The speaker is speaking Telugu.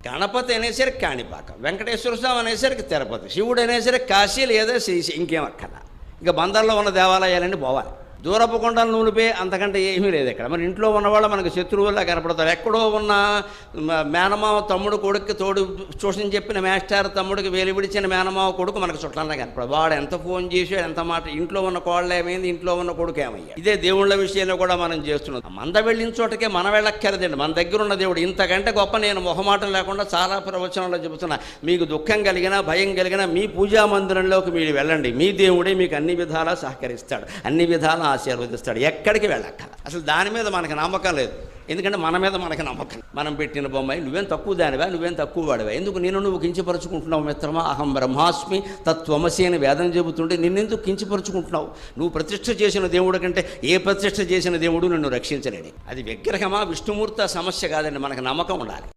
గణపతి అనేసరికి కాణిపాకం వెంకటేశ్వర స్వామి అనేసరికి తిరుపతి శివుడు అనేసరికి కాశీ లేదా శ్రీ ఇంకేం అక్కల ఇంకా బందర్లో ఉన్న దేవాలయాలన్నీ పోవాలి. దూరపు కొండలు నూలిపే అంతకంటే ఏమీ లేదు ఇక్కడ. మరి ఇంట్లో ఉన్నవాళ్ళు మనకు శత్రువుల్లా కనపడతారు. ఎక్కడో ఉన్న మేనమావ తమ్ముడు కొడుకు తోడు ట్యూషన్ చెప్పిన మేస్టార్ తమ్ముడికి వేలు విడిచిన మేనమావ కొడుకు మనకు చుట్టాలని కనపడదు. వాడు ఎంత ఫోన్ చేసాడు ఎంత మాట ఇంట్లో ఉన్న కోళ్ళు ఏమైంది ఇంట్లో ఉన్న కొడుకు ఏమయ్యా ఇదే దేవుళ్ళ విషయంలో కూడా మనం చేస్తున్నాం మంద వెళ్ళిన చోటకే మన వెళ్ళక్కర్లేదండి. మన దగ్గర ఉన్న దేవుడు. ఇంతకంటే గొప్ప నేను మొహమాటం లేకుండా చాలా ప్రవచనంలో చెబుతున్నా. మీకు దుఃఖం కలిగినా భయం కలిగినా మీ పూజా మందిరంలోకి మీరు వెళ్ళండి. మీ దేవుడే మీకు అన్ని విధాలా సహకరిస్తాడు. అన్ని విధాలా ఆశీర్వదిస్తాడు. ఎక్కడికి వెళ్ళక్క అసలు దాని మీద మనకి నమ్మకం లేదు. ఎందుకంటే మన మీద మనకి నమ్మకం. మనం పెట్టిన బొమ్మాయి నువ్వేం తక్కువ దానివా నువ్వేం తక్కువ వాడివా? ఎందుకు నేను నువ్వు కించపరుచుకుంటున్నావు మిత్రమా? అహం బ్రహ్మాస్మి తత్వమసి అని వేదం చెబుతుంటే నిన్నెందుకు కించపరుచుకుంటున్నావు? నువ్వు ప్రతిష్ఠ చేసిన దేవుడి కంటే ఏ ప్రతిష్ఠ చేసిన దేవుడు నిన్ను రక్షించలేడు. అది విగ్రహమా విష్ణుమూర్త సమస్య కాదండి. మనకు నమ్మకం ఉండాలి.